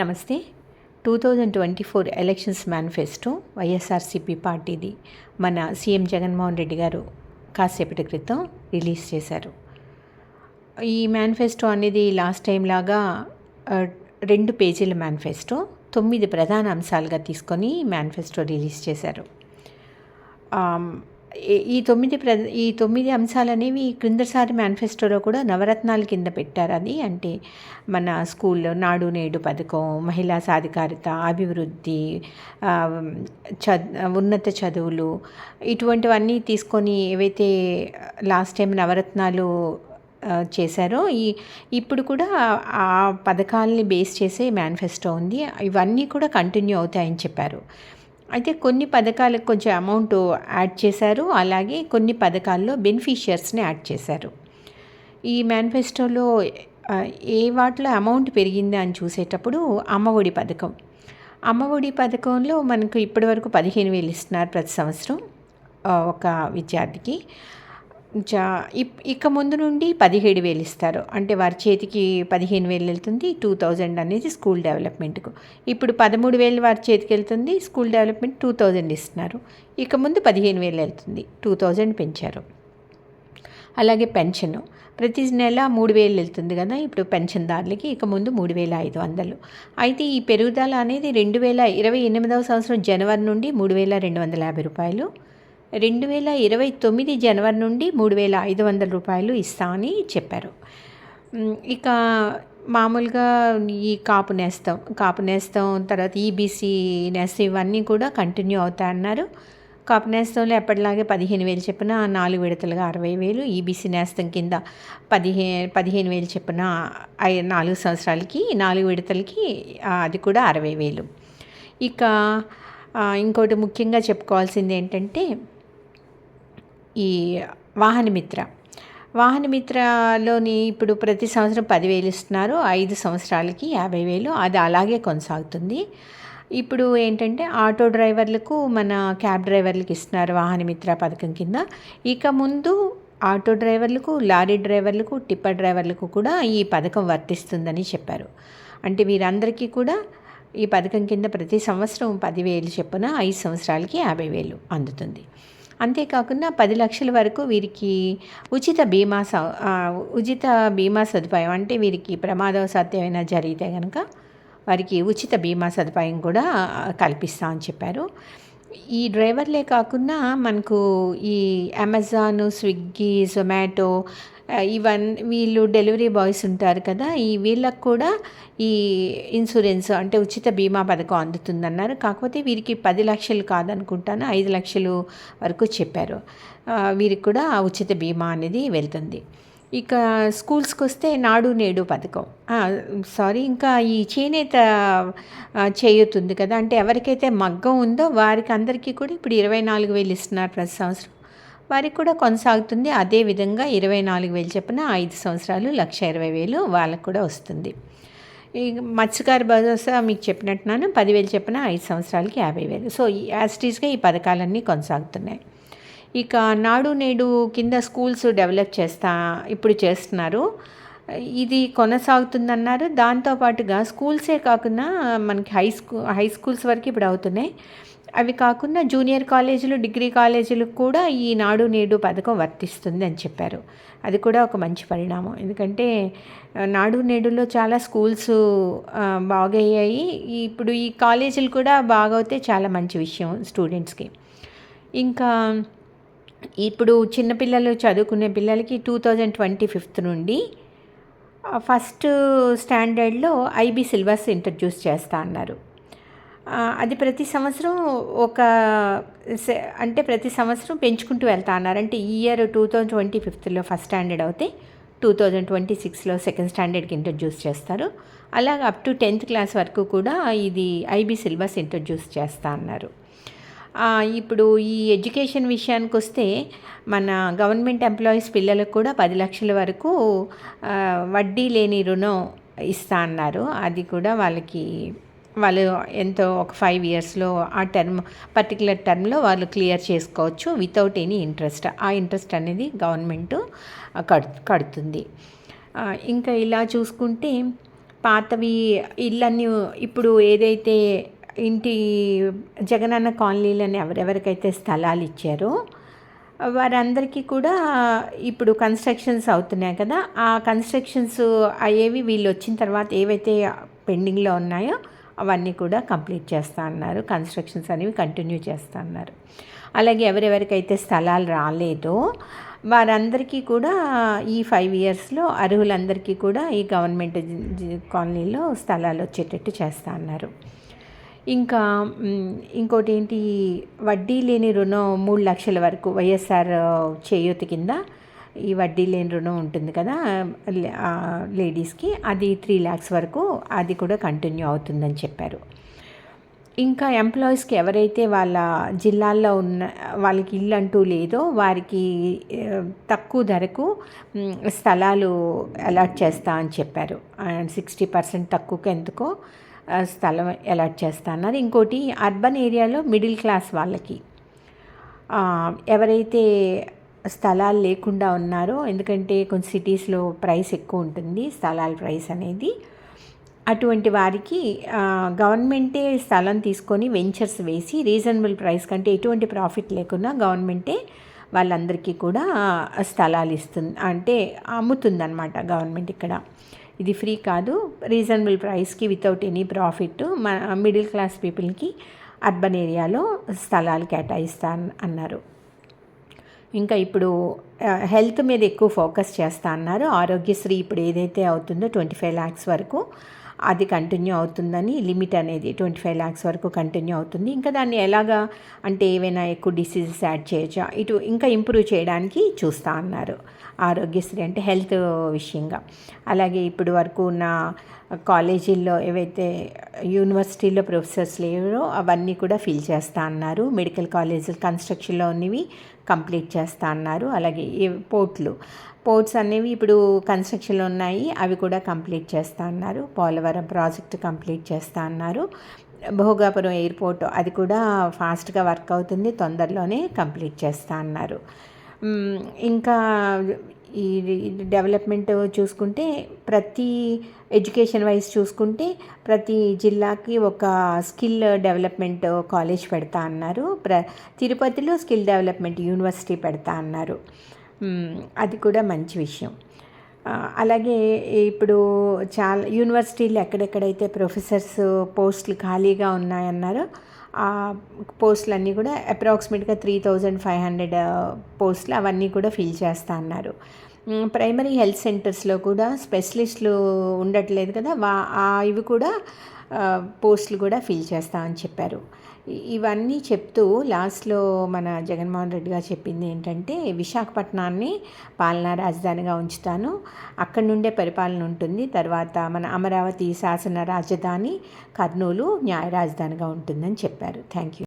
నమస్తే. Two thousand twenty four elections manifesto YSRCP పార్టీది మన సీఎం జగన్మోహన్ రెడ్డి గారు కాసేపటి క్రితం రిలీజ్ చేశారు. ఈ మేనిఫెస్టో అనేది లాస్ట్ టైం లాగా రెండు పేజీల మేనిఫెస్టో తొమ్మిది ప్రధాన అంశాలుగా తీసుకొని మేనిఫెస్టో రిలీజ్ చేశారు. ఈ- తొమ్మిది ప్ర ఈ తొమ్మిది అంశాలు అనేవి క్రిందసారి మేనిఫెస్టోలో కూడా నవరత్నాల కింద పెట్టారు అది అంటే మన స్కూల్లో నాడు నేడు పథకం మహిళా సాధికారిత అభివృద్ధి చ ఉన్నత చదువులు ఇటువంటివన్నీ తీసుకొని ఏవైతే లాస్ట్ టైం నవరత్నాలు చేశారో ఈ ఇప్పుడు కూడా ఆ పథకాలని బేస్ చేసే మేనిఫెస్టో ఉంది. ఇవన్నీ కూడా కంటిన్యూ అవుతాయని చెప్పారు. అయితే కొన్ని పథకాలకు కొంచెం అమౌంట్ యాడ్ చేశారు. అలాగే కొన్ని పథకాల్లో బెనిఫిషియర్స్ని యాడ్ చేశారు. ఈ మేనిఫెస్టోలో ఏ వాటిలో అమౌంట్ పెరిగిందా అని చూసేటప్పుడు అమ్మఒడి పథకం. అమ్మఒడి పథకంలో మనకు ఇప్పటివరకు పదిహేను వేలు ఇస్తున్నారు ప్రతి సంవత్సరం ఒక విద్యార్థికి. జా ఇక ముందు నుండి పదిహేడు వేలు ఇస్తారు. అంటే వారి చేతికి పదిహేను వేలు వెళ్తుంది టూ థౌజండ్ అనేది స్కూల్ డెవలప్మెంట్కు. ఇప్పుడు పదమూడు వేలు వారి చేతికి వెళ్తుంది స్కూల్ డెవలప్మెంట్ టూ థౌజండ్ ఇస్తున్నారు. ఇక ముందు పదిహేను వేలు వెళ్తుంది టూ థౌజండ్ పెంచారు. అలాగే పెన్షన్. ప్రతి నెల మూడు వేలు వెళ్తుంది కదా ఇప్పుడు పెన్షన్దారులకి ఇక ముందు మూడు వేల ఐదు వందలు. అయితే ఈ పెరుగుదల అనేది రెండు వేల ఇరవై ఎనిమిదవ సంవత్సరం జనవరి నుండి మూడు వేల రెండు వందల యాభై రూపాయలు. రెండు వేల ఇరవై తొమ్మిది జనవరి నుండి మూడు వేల ఐదు వందల రూపాయలు ఇస్తా అని చెప్పారు. ఇక మామూలుగా ఈ కాపు నేస్తం కాపు నేస్తం తర్వాత ఈబీసీ నేస్తం ఇవన్నీ కూడా కంటిన్యూ అవుతాయన్నారు కాపు నేస్తంలో ఎప్పటిలాగే పదిహేను వేలు చెప్పిన నాలుగు విడతలుగా అరవై వేలు ఈబీసీ నేస్తం కింద పదిహే పదిహేను వేలు చెప్పిన నాలుగు సంవత్సరాలకి నాలుగు విడతలకి అది కూడా అరవై వేలు. ఇక ఇంకోటి ముఖ్యంగా చెప్పుకోవాల్సింది ఏంటంటే ఈ వాహనమిత్ర. వాహనమిత్రలోని ఇప్పుడు ప్రతి సంవత్సరం పదివేలు ఇస్తున్నారు. ఐదు సంవత్సరాలకి యాభై వేలు. అది అలాగే కొనసాగుతుంది. ఇప్పుడు ఏంటంటే ఆటో డ్రైవర్లకు మన క్యాబ్ డ్రైవర్లకు ఇస్తున్నారు వాహనమిత్ర పథకం కింద. ఇక ముందు ఆటో డ్రైవర్లకు లారీ డ్రైవర్లకు టిప్పర్ డ్రైవర్లకు కూడా ఈ పథకం వర్తిస్తుందని చెప్పారు. అంటే వీరందరికీ కూడా ఈ పథకం కింద ప్రతి సంవత్సరం పదివేలు చొప్పున ఐదు సంవత్సరాలకి యాభై వేలు అందుతుంది. అంతేకాకుండా పది లక్షల వరకు వీరికి ఉచిత బీమా స ఉచిత బీమా సదుపాయం అంటే వీరికి ప్రమాదవశాత్తు ఏమైనా జరిగితే కనుక వారికి ఉచిత బీమా సదుపాయం కూడా కల్పిస్తా అని చెప్పారు. ఈ డ్రైవర్లే కాకుండా మనకు ఈ అమెజాన్ స్విగ్గీ జొమాటో ఇవన్ వీళ్ళు డెలివరీ బాయ్స్ ఉంటారు కదా ఈ వీళ్ళకు కూడా ఈ ఇన్సూరెన్స్ అంటే ఉచిత బీమా పథకం అందుతుందన్నారు. కాకపోతే వీరికి పది లక్షలు కాదనుకుంటాను ఐదు లక్షలు వరకు చెప్పారు. వీరికి కూడా ఆ ఉచిత బీమా అనేది వెళ్తుంది. ఇక స్కూల్స్కి వస్తే నాడు నేడు పథకం. సారీ ఇంకా ఈ చేనేత చేయుతుంది కదా అంటే ఎవరికైతే మగ్గం ఉందో వారికి అందరికీ కూడా ఇప్పుడు ఇరవై నాలుగు వేలు ఇస్తున్నారు ప్రతి సంవత్సరం. వారికి కూడా కొనసాగుతుంది. అదే విధంగా ఇరవై నాలుగు వేలు చెప్పిన ఐదు సంవత్సరాలు లక్ష ఇరవై వేలు వాళ్ళకు కూడా వస్తుంది. ఈ మత్స్యకారు భరోసా మీకు చెప్పినట్టున్నాను. పదివేలు చెప్పిన ఐదు సంవత్సరాలకి యాభై వేలు. సో యాస్టీస్గా ఈ పథకాలన్నీ కొనసాగుతున్నాయి. ఇక నాడు నేడు కింద స్కూల్స్ డెవలప్ చేస్తా ఇప్పుడు చేస్తున్నారు. ఇది కొనసాగుతుందన్నారు. దాంతోపాటుగా స్కూల్సే కాకుండా మనకి హై స్కూ హై స్కూల్స్ వరకు ఇప్పుడు అవుతున్నాయి. అవి కాకుండా జూనియర్ కాలేజీలు డిగ్రీ కాలేజీలు కూడా ఈ నాడు నేడు పథకం వర్తిస్తుంది అని చెప్పారు. అది కూడా ఒక మంచి పరిణామం. ఎందుకంటే నాడు నేడులో చాలా స్కూల్స్ బాగయ్యాయి. ఇప్పుడు ఈ కాలేజీలు కూడా బాగవుతే చాలా మంచి విషయం స్టూడెంట్స్కి. ఇంకా ఇప్పుడు చిన్నపిల్లలు చదువుకునే పిల్లలకి టూ థౌజండ్ ట్వంటీ ఫిఫ్త్ నుండి ఫస్ట్ స్టాండర్డ్లో ఐబీ సిలబస్ ఇంట్రడ్యూస్ చేస్తా అన్నారు. అది ప్రతి సంవత్సరం ఒక సె- అంటే ప్రతి సంవత్సరం పెంచుకుంటూ వెళ్తా అన్నారు. అంటే ఈ ఇయర్ టూ థౌజండ్ ట్వంటీ ఫిఫ్త్లో ఫస్ట్ స్టాండర్డ్ అవుతే టూ థౌజండ్ ట్వంటీ సిక్స్లో సెకండ్ స్టాండర్డ్కి ఇంట్రడ్యూస్ చేస్తారు. అలాగే అప్ టు టెన్త్ క్లాస్ వరకు కూడా ఇది ఐబీ సిలబస్ ఇంట్రడ్యూస్ చేస్తా అన్నారు. ఇప్పుడు ఈ ఎడ్యుకేషన్ విషయానికి వస్తే మన గవర్నమెంట్ ఎంప్లాయీస్ పిల్లలకు కూడా పది లక్షల వరకు వడ్డీ లేని రుణం ఇస్తా అన్నారు. అది కూడా వాళ్ళకి వాళ్ళు ఎంతో ఒక ఫైవ్ ఇయర్స్లో ఆ టర్మ్ పర్టికులర్ టర్మ్లో వాళ్ళు క్లియర్ చేసుకోవచ్చు వితౌట్ ఎనీ ఇంట్రెస్ట్ ఆ ఇంట్రెస్ట్ అనేది గవర్నమెంట్ కడు కడుతుంది. ఇంకా ఇలా చూసుకుంటే పాతవి ఇళ్ళన్నీ ఇప్పుడు ఏదైతే ఇంటి జగనన్న కాలనీలని ఎవరెవరికైతే స్థలాలు ఇచ్చారో వారందరికీ కూడా ఇప్పుడు కన్స్ట్రక్షన్స్ అవుతున్నాయి కదా ఆ కన్స్ట్రక్షన్స్ అయ్యేవి వీళ్ళు వచ్చిన తర్వాత ఏవైతే పెండింగ్లో ఉన్నాయో అవన్నీ కూడా కంప్లీట్ చేస్తా అన్నారు. కన్స్ట్రక్షన్స్ అనేవి కంటిన్యూ చేస్తా అన్నారు. అలాగే ఎవరెవరికైతే స్థలాలు రాలేదో వారందరికీ కూడా ఈ ఫైవ్ ఇయర్స్లో అర్హులందరికీ కూడా ఈ గవర్నమెంట్ కాలనీలో స్థలాలు వచ్చేటట్టు చేస్తా అన్నారు. ఇంకా ఇంకోటి ఏంటి? వడ్డీ లేని రుణం మూడు లక్షల వరకు వైఎస్ఆర్ చేయూత కింద ఈ వడ్డీ లేని రుణం ఉంటుంది కదా లేడీస్కి అది త్రీ ల్యాక్స్ వరకు అది కూడా కంటిన్యూ అవుతుందని చెప్పారు. ఇంకా ఎంప్లాయీస్కి ఎవరైతే వాళ్ళ జిల్లాల్లో ఉన్న వాళ్ళకి ఇల్లు అంటూ లేదో వారికి తక్కువ ధరకు స్థలాలు అలాట్ చేస్తా అని చెప్పారు. సిక్స్టీ పర్సెంట్ తక్కువకి ఎందుకో స్థలం అలాట్ చేస్తా అన్నారు. ఇంకోటి అర్బన్ ఏరియాలో మిడిల్ క్లాస్ వాళ్ళకి ఎవరైతే స్థలాలు లేకుండా ఉన్నారో. ఎందుకంటే కొన్ని సిటీస్లో ప్రైస్ ఎక్కువ ఉంటుంది స్థలాల ప్రైస్ అనేది. అటువంటి వారికి గవర్నమెంటే స్థలం తీసుకొని వెంచర్స్ వేసి రీజనబుల్ ప్రైస్ కంటే ఎటువంటి ప్రాఫిట్ లేకుండా గవర్నమెంటే వాళ్ళందరికీ కూడా స్థలాలు ఇస్తుంది అంటే అమ్ముతుందన్నమాట గవర్నమెంట్ ఇక్కడ. ఇది ఫ్రీ కాదు. రీజనబుల్ ప్రైస్కి వితౌట్ ఎనీ ప్రాఫిట్ మన మిడిల్ క్లాస్ పీపుల్కి అర్బన్ ఏరియాలో స్థలాలు కేటాయిస్తా అన్నారు. ఇంకా ఇప్పుడు హెల్త్ మీద ఎక్కువ ఫోకస్ చేస్తా అన్నారు. ఆరోగ్యశ్రీ ఇప్పుడు ఏదైతే అవుతుందో ట్వంటీ ఫైవ్ ల్యాక్స్ వరకు అది కంటిన్యూ అవుతుందని లిమిట్ అనేది ట్వంటీ ఫైవ్ ల్యాక్స్ వరకు కంటిన్యూ అవుతుంది. ఇంకా దాన్ని ఎలాగా అంటే ఏవైనా ఎక్కువ డిసీజెస్ యాడ్ చేయొచ్చా? ఇటు ఇంకా ఇంప్రూవ్ చేయడానికి చూస్తా అన్నారు. ఆరోగ్యశ్రీ అంటే హెల్త్ విషయంగా. అలాగే ఇప్పుడు వరకు ఉన్న కాలేజీల్లో ఏవైతే యూనివర్సిటీలో ప్రొఫెసర్స్ లేవో అవన్నీ కూడా ఫిల్ చేస్తా అన్నారు. మెడికల్ కాలేజీలు కన్స్ట్రక్షన్లో ఉన్నవి కంప్లీట్ చేస్తా అన్నారు. అలాగే పోర్ట్లు పోర్ట్స్ అనేవి ఇప్పుడు కన్స్ట్రక్షన్లో ఉన్నాయి. అవి కూడా కంప్లీట్ చేస్తా అన్నారు. పోలవరం ప్రాజెక్ట్ కంప్లీట్ చేస్తా అన్నారు. భోగాపురం ఎయిర్పోర్ట్ అది కూడా ఫాస్ట్గా వర్క్ అవుతుంది. తొందరలోనే కంప్లీట్ చేస్తా అన్నారు. ఇంకా ఈ డెవలప్మెంట్ చూసుకుంటే ప్రతి ఎడ్యుకేషన్ వైజ్ చూసుకుంటే ప్రతి జిల్లాకి ఒక స్కిల్ డెవలప్మెంట్ కాలేజ్ పెడతా అన్నారు. ప్ర తిరుపతిలో స్కిల్ డెవలప్మెంట్ యూనివర్సిటీ పెడతా అన్నారు. అది కూడా మంచి విషయం. అలాగే ఇప్పుడు చాలా యూనివర్సిటీలు ఎక్కడెక్కడైతే ప్రొఫెసర్స్ పోస్టులు ఖాళీగా ఉన్నాయన్నారో పోస్టులన్నీ కూడా అప్రాక్సిమేట్గా త్రీ థౌజండ్ ఫైవ్ హండ్రెడ్ పోస్టులు అవన్నీ కూడా ఫిల్ చేస్తా అన్నారు. ప్రైమరీ హెల్త్ సెంటర్స్లో కూడా స్పెషలిస్టులు ఉండట్లేదు కదా వా ఇవి కూడా పోస్టులు కూడా ఫిల్ చేస్తామని చెప్పారు. ఇవన్నీ చెప్తూ లాస్ట్లో మన జగన్మోహన్ రెడ్డి గారు చెప్పింది ఏంటంటే విశాఖపట్నాన్ని పాలనా రాజధానిగా ఉంచుతాను. అక్కడి నుండే పరిపాలన ఉంటుంది. తర్వాత మన అమరావతి శాసన రాజధాని కర్నూలు న్యాయ రాజధానిగా ఉంటుందని చెప్పారు. Thank you.